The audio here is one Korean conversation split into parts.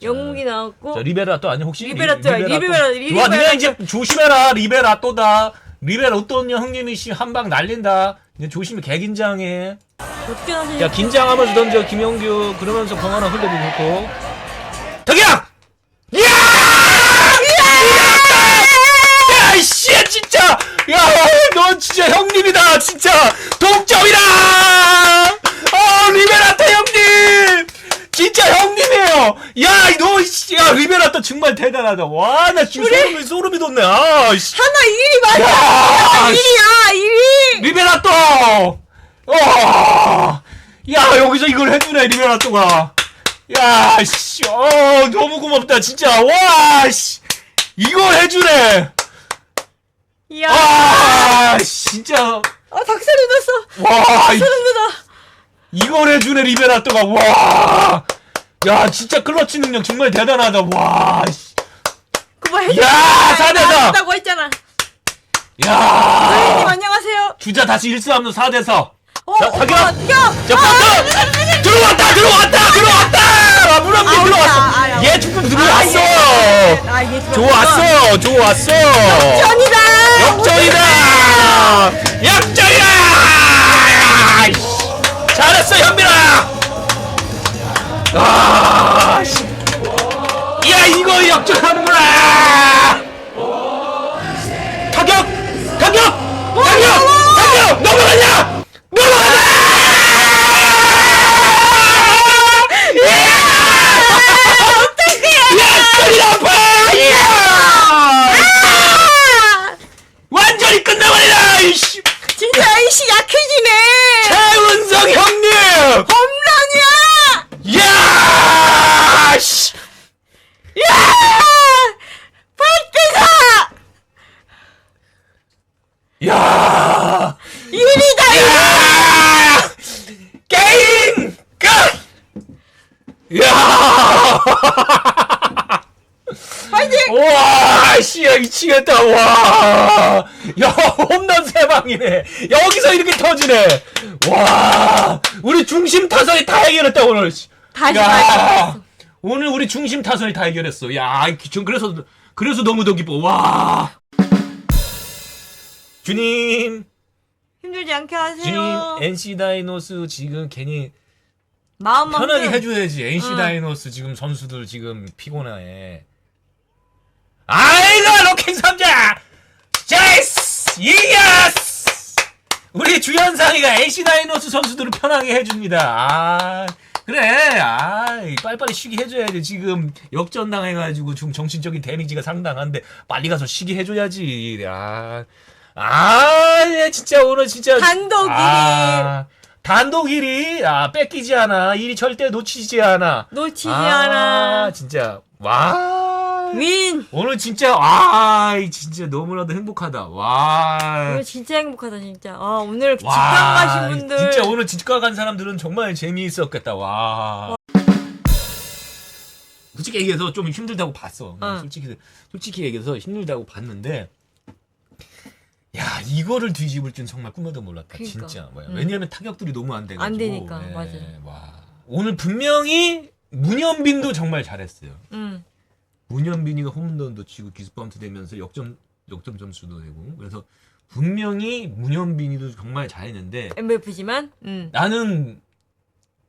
자, 영웅이 나왔고 자, 리베라 또 아니 혹시? 리베라또야, 리- 리베라- 와. 니네 이제 조심해라 리베라 또다. 리베라또냐 형님이 씨한방 날린다. 이제 조심히 개긴장해. 역전하신 자 긴장하면서 던져 김영규. 그러면서 공 하나 흘려주고 있고. 덕이야! 이야! 이야 야씨 진짜! 야 넌 진짜 형님이다 진짜 동점이다 어 리베라토 형님 진짜 형님이에요 야너 야 리베라토 정말 대단하다 와 나 지금 소름이 소름이 돋네 아 씨 하나 1위 맞아 야, 1위야 1위 리베라토! 어! 야, 여기서 이걸 해주네, 리베라토가. 야, 씨, 어, 너무 고맙다, 진짜. 와, 씨. 이걸 해주네. 이야 아, 진짜. 아 박수를 줬어 와, 이- 소름 돋아 이걸 해주네, 리베라토가. 와. 야, 진짜 클러치 능력 정말 대단하다. 와, 씨. 그거 해줘 야, 사대다. 다고 했잖아 선생님 야. 안녕하세요 주자 다시 1수없는 4대4. 어 자, 오빠 타격! 뛰어 자, 박수! 들어왔다, 들어왔다, 들어왔다! 아, 아, 들어왔어. 아, 아, 얘 조금 들어왔어. 아 좋았어, 좋았어. 전이다 역전이다. 역전이다. 잘했어, 현빈 아. 아, 씨. 야, 이거 역전하는구나. 타격, 타격, 타격, 타격. 넘어가냐? 야, 아파! 야! 완전히 끝내버리라! 이씨! 진짜 이씨 약해지네 최은성 형님! 홈런이야 야! 씨! 야 8대4 야! 1위다 야! 게임 끝! 야! 파이팅 와, 씨, 야, 미치겠다, 와. 야, 홈런 세 방이네. 여기서 이렇게 터지네. 와, 우리 중심 타선이 다 해결했다, 오늘. 씨. 다시 야, 말했어. 오늘 우리 중심 타선이 다 해결했어. 야, 전 그래서, 그래서 너무 더 기뻐. 와. 주님, 힘들지 않게 하세요 주님, NC 다이노스 지금 괜히 마음만 편하게 큰- 해줘야지. NC 응. 다이노스 지금 선수들 지금 피곤해. 아이고, 로킹 삼자! 제이스! 이야스! 우리 주현상이가 NC 다이노스 선수들을 편하게 해줍니다. 아, 그래. 아, 빨리빨리 쉬게 해줘야지. 지금 역전당해가지고 좀 정신적인 데미지가 상당한데 빨리 가서 쉬게 해줘야지. 아, 아, 예, 진짜 오늘 진짜. 단독 일위. 아, 단독 1위. 아, 뺏기지 않아. 1위 절대 놓치지 않아. 놓치지 아, 않아 진짜. 와. 윈 오늘 진짜 와 진짜 너무나도 행복하다 와. 오늘 진짜 행복하다 진짜 아 오늘 직관 와, 가신 분들 진짜 오늘 직관 간 사람들은 정말 재미있었겠다 와. 솔직히 얘기해서 좀 힘들다고 봤어. 어. 솔직히 솔직히 얘기해서 힘들다고 봤는데 야 이거를 뒤집을 줄 정말 꿈에도 몰랐다 그러니까. 진짜 뭐야. 음. 왜냐하면 타격들이 너무 안 돼가지고 안 되니까, 예, 맞아. 와 오늘 분명히 문현빈도 정말 잘했어요. 음. 문현빈이가 홈런도 치고 기습바운트 되면서 역점 역점 점수도 되고 그래서 분명히 문현빈이도 정말 잘했는데 MVP지만 음. 나는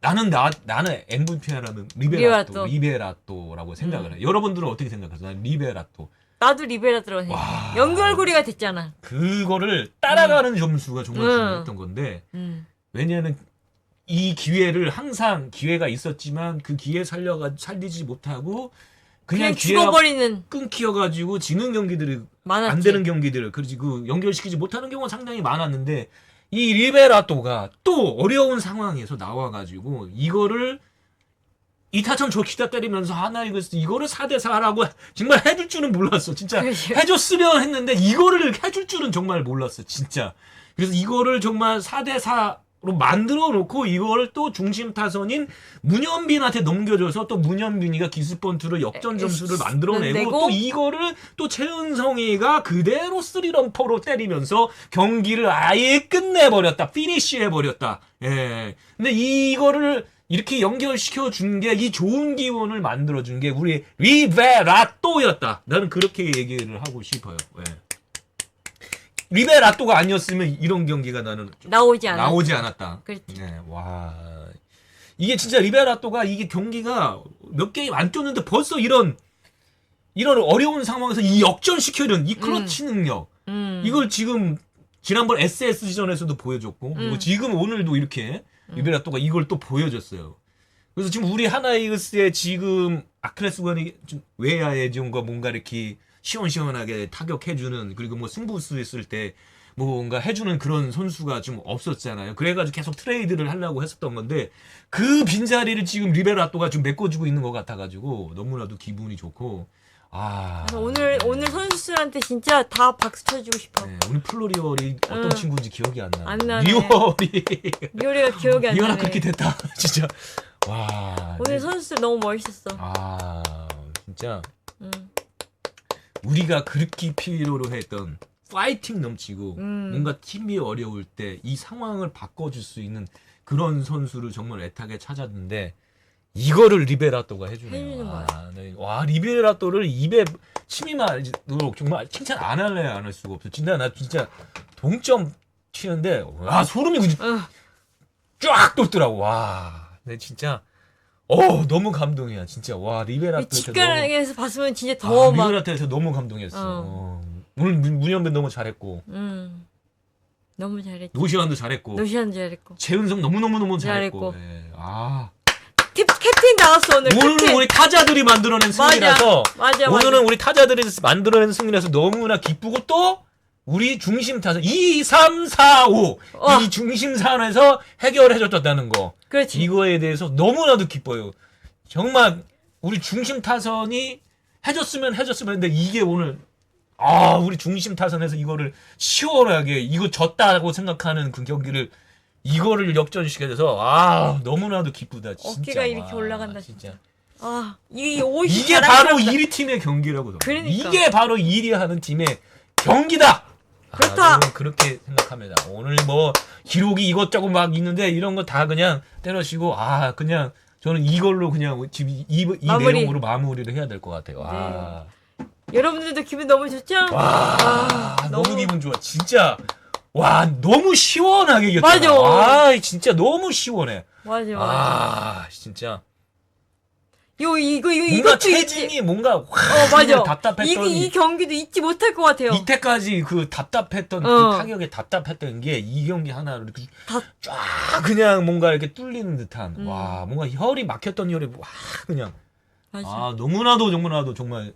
나는 나 나는 MVP라는 리베라토. 리베라토 리베라토라고 생각을 해. 여러분들은 어떻게 생각하세요? 난 리베라토 나도 리베라 들어가 와. 연결고리가 됐잖아 그거를 따라가는 점수가 정말 음. 중요했던 건데 음. 왜냐하면 이 기회를 항상 기회가 있었지만 그 기회 살려가 살리지 못하고 그냥, 그냥 기회가 죽어버리는 끊기어가지고 지는 경기들이 많았지 안 되는 경기들 그리고 연결시키지 못하는 경우가 상당히 많았는데 이 리베라토가 또 어려운 상황에서 나와가지고 이거를 이타천 저 기다 때리면서 하나 이거 이거를 4대 4라고 정말 해줄 줄은 몰랐어 진짜. 해줬으면 했는데 이거를 해줄 줄은 정말 몰랐어 진짜 그래서 이거를 정말 4대 4로 만들어 놓고 이거를 또 중심 타선인 문현빈한테 넘겨줘서 또 문현빈이가 기습번트로 역전 에, 점수를 에, 만들어내고 내고. 또 이거를 또 최은성이가 그대로 스리런퍼로 때리면서 경기를 아예 끝내버렸다. 피니쉬 해버렸다. 예. 근데 이거를 이렇게 연결시켜 준 게 이 좋은 기운을 만들어 준 게 우리 리베라또였다. 나는 그렇게 얘기를 하고 싶어요. 예. 리베라또가 아니었으면 이런 경기가 나는 좀 나오지 않아. 나오지 않았다. 그렇지. 네, 와. 이게 진짜 리베라또가 이게 경기가 몇 게임 안 뛰었는데 벌써 이런 이런 어려운 상황에서 이 역전시켜는 이 클러치 능력. 음. 이걸 지금 지난번 SS전에서도 보여줬고 음. 지금 오늘도 이렇게 리베라 또가 이걸 또 보여줬어요. 그래서 지금 우리 하나이글스의 지금 아크레스 건이 좀 외야에 좀거 뭔가 이렇게 시원시원하게 타격해주는 그리고 뭐 승부수 있을 때 뭔가 해주는 그런 선수가 좀 없었잖아요. 그래가지고 계속 트레이드를 하려고 했었던 건데 그 빈자리를 지금 리베라또가 좀 메꿔주고 있는 것 같아가지고 너무나도 기분이 좋고 아 그래서 오늘 오늘 선수들한테 진짜 다 박수 쳐주고 싶어. 네, 오늘 플로리얼이 어떤 응. 친구인지 기억이 안 나. 안 나네. 리얼이 리오리가 기억이 안 리얼아 나네. 그렇게 됐다. 진짜 와. 오늘 네. 선수들 너무 멋있었어. 아 진짜 음. 우리가 그렇게 필요로 했던 파이팅 넘치고 음. 뭔가 팀이 어려울 때 이 상황을 바꿔줄 수 있는 그런 선수를 정말 애타게 찾았는데 이거를 리베라또가 해주네요. 해주는 거야. 네. 와 리베라또를 입에 침이 마도록 정말 칭찬 안 할래 안 할 수가 없어. 진짜 나 진짜 동점 치는데 와 소름이 그냥 어, 쫙 돋더라고. 와, 내 진짜 어 너무 감동이야. 진짜 와이 리베라또 직관에서 봤으면 진짜 더 아, 막. 리베라토에서 너무 감동했어. 어. 어. 오늘 문- 문현빈 너무 잘했고 음. 너무 잘했지. 노시환도 잘했고 노시안 잘했고. 최은성 너무 너무 너무 잘했고. 잘했고. 예. 아 캡, 캡틴 나왔어 오늘. 오늘은 캡틴. 우리 타자들이 만들어낸 승리라서 맞아, 오늘은 맞아. 우리 타자들이 만들어낸 승리라서 너무나 기쁘고 또 우리 중심 타선 2, 3, 4, 5 어. 이 중심 산에서 해결해 줬다는 거. 그렇지. 이거에 대해서 너무나도 기뻐요. 정말 우리 중심 타선이 해줬으면 해줬으면 했는데 이게 오늘 아 우리 중심 타선에서 이거를 시원하게 이거 졌다고 생각하는 그 경기를 이거를 역전시켜줘서 아 너무나도 기쁘다 진짜 어깨가 이렇게 와, 올라간다, 진짜 아, 옷이 이게 바로 자랑스럽다. 1위 팀의 경기라고 그러니까. 이게 바로 1위 하는 팀의 경기다 그렇다. 아, 저는 그렇게 생각합니다 오늘 뭐 기록이 이것저것 막 있는데 이런 거 다 그냥 때려치고 아 그냥 저는 이걸로 그냥 지금 이, 이, 이 마무리. 네. 내용으로 마무리를 해야 될 것 같아요 아. 여러분들도 기분 너무 좋죠? 와 아, 너무, 기분 좋아 진짜 와 너무 시원하게 이겼다 맞아. 아 진짜 너무 시원해 맞아, 맞아. 아 진짜 요 이거 이거 뭔가 이것도 있지. 체진이 뭔가 어 맞아. 답답했던 이, 이 경기도 잊지 못할 것 같아요. 이때까지 그 답답했던 어. 그 타격에 답답했던 게 이 경기 하나로 이렇게 다- 쫙 그냥 뭔가 이렇게 뚫리는 듯한 음. 와 뭔가 혈이 막혔던 혈이 와 그냥 맞아. 아 너무나도 너무나도 정말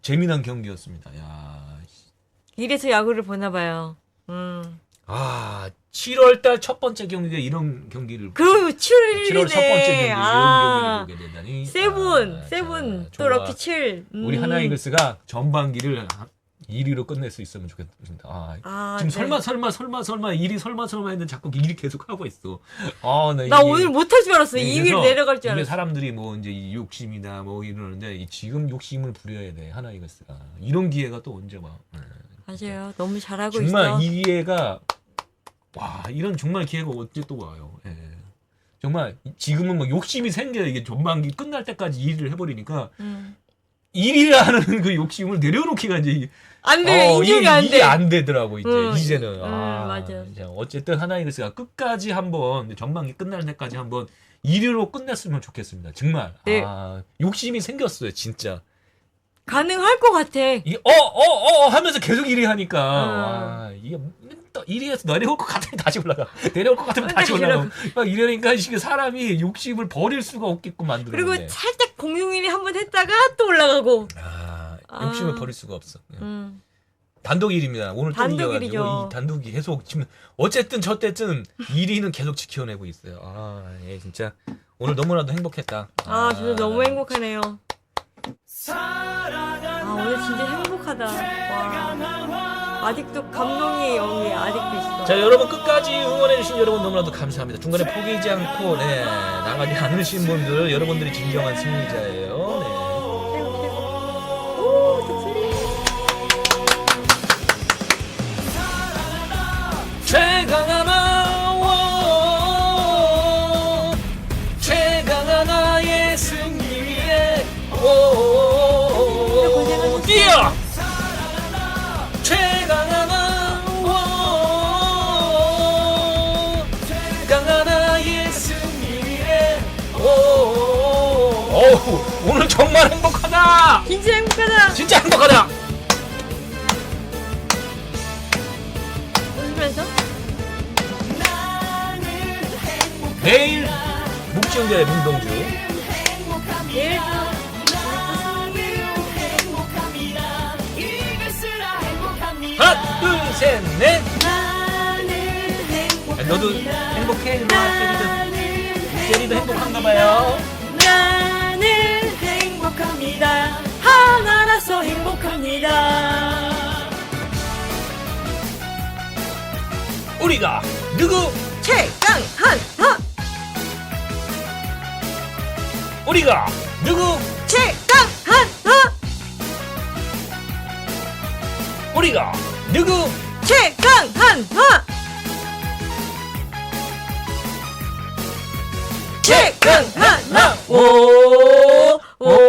재미난 경기였습니다. 야. 이래서 야구를 보나 봐요. 음. 아 7월달 첫 번째 경기가 이런 경기를 그리고 7월 1일이네. 7월 첫 번째 경기 아. 이런 경기를 보게 되다니 세븐, 아, 세븐, 자, 또 좋아. 럭키 7. 음. 우리 하나이글스가 전반기를 1위로 끝낼 수 있으면 좋겠습니다. 아, 아, 지금 네. 설마 설마 설마 설마 1위 설마 설마 했는데 자꾸 1위 계속 하고 있어. 아, 나, 나 이게- 오늘 못 할 줄 알았어. 네, 2위 그래서 내려갈 줄 이게 알았어. 사람들이 뭐 이제 이 욕심이다 뭐 이러는데 이 지금 욕심을 부려야 돼 하나이글스가 이런 기회가 또 언제 와? 네. 맞아요. 너무 잘하고 정말 있어. 이 기회가 와 이런 정말 기회가 언제 또 와요. 예. 정말 지금은 뭐 욕심이 생겨 이게 전반기 끝날 때까지 1위를 해버리니까 음. 1위라는 그 욕심을 내려놓기가 이제 안 돼. 어, 인정이 안 돼. 안 되더라고 이제 음, 이제는 음, 아, 맞아. 이제 어쨌든 하나이글스가 끝까지 한번 전반기 끝날 때까지 한번 1위로 끝냈으면 좋겠습니다 정말 네. 아, 욕심이 생겼어요 진짜 가능할 것 같아. 이게 어어 어 어, 하면서 계속 1위 하니까 음. 와, 이게 또 1위에서 내려올 것 같으면 다시 올라가 내려올 것 같으면 다시 올라가 막 이러니까 이게 사람이 욕심을 버릴 수가 없게끔 그리고 만들었는데 살짝 공룡일이 한번 했다가 또 올라가고. 아, 아. 욕심을 버릴 수가 없어 예. 음. 단독 1위입니다. 오늘 또 단독 이겨가지고 일이죠. 이 단독이 계속 지금 어쨌든 저때든 1위는 계속 지켜내고 있어요. 아, 예, 진짜 오늘 너무나도 행복했다. 아, 저도 너무 행복하네요. 아, 오늘 진짜 행복하다. 와. 아직도 감동이 여기 아직도 있어. 자, 여러분 끝까지 응원해주신 여러분 너무나도 감사합니다. 중간에 포기하지 않고 네, 나가지 않으신 분들 여러분들이 진정한 승리자예요. 최고, 최고. 오, 독수리. 네. 최강하나 오 오늘 정말 행복하다. 진짜 행복하다. 진짜 행복하다. 웃으면서 내일 묵지훈대 문동주. 내일도 하나 둘 셋 넷. 야, 너도 행복해 일로 와 제리도. 제리도 행복한가 봐요. 행복합니다. 하나라서 행복합니다. 우리가 누구? 최강한 하 우리가 누구? 최강한 하 우리가 누구? 최강한 하 최강한 하 오, 오,